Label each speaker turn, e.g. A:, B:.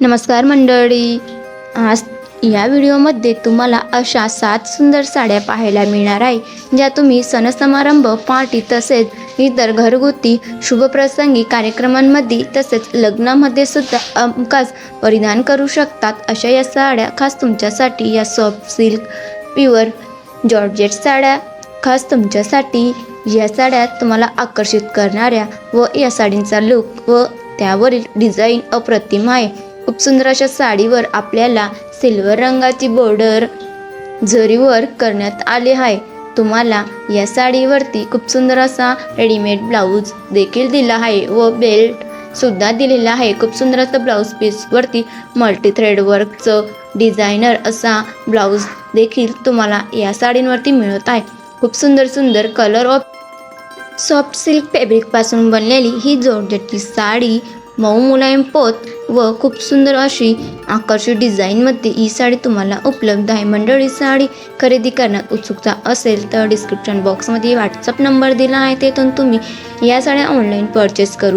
A: नमस्कार मंडळी. आज या व्हिडिओमध्ये तुम्हाला अशा सात सुंदर साड्या पाहायला मिळणार आहे ज्या तुम्ही सणसमारंभ पार्टी तसेच इतर घरगुती शुभप्रसंगी कार्यक्रमांमध्ये तसेच लग्नामध्ये सुद्धा हमखास परिधान करू शकतात. अशा या साड्या खास तुमच्यासाठी या सॉफ्ट सिल्क प्युअर जॉर्जेट साड्या खास तुमच्यासाठी या साड्या तुम्हाला आकर्षित करणाऱ्या व या साडींचा लुक व त्यावरील डिझाईन अप्रतिम आहे. खूप सुंदर अशा साडीवर आपल्याला सिल्वर रंगाची बॉर्डर जरीवर करण्यात आले आहे तुम्हाला या साडीवरती खूप सुंदर असा रेडीमेड ब्लाऊज देखील दिला आहे व बेल्ट सुद्धा दिलेला आहे. खूप सुंदर असं ब्लाऊज पीसवरती मल्टी थ्रेड वर्कचं डिझायनर असा ब्लाऊज देखील तुम्हाला या साडींवरती मिळत आहे. खूप सुंदर सुंदर कलर ऑफ सॉफ्ट सिल्क फॅब्रिकपासून बनलेली ही जोडजटची साडी मऊ मुलायम पोत व खूप सुंदर अशी आकर्षक डिझाईनमध्ये ही साडी तुम्हाला उपलब्ध आहे. मंडळी साडी खरेदी करण्यात उत्सुकता असेल तर डिस्क्रिप्शन बॉक्समध्ये व्हॉट्सअप नंबर दिला आहे. तेथून तुम्ही या साड्या ऑनलाईन परचेस करू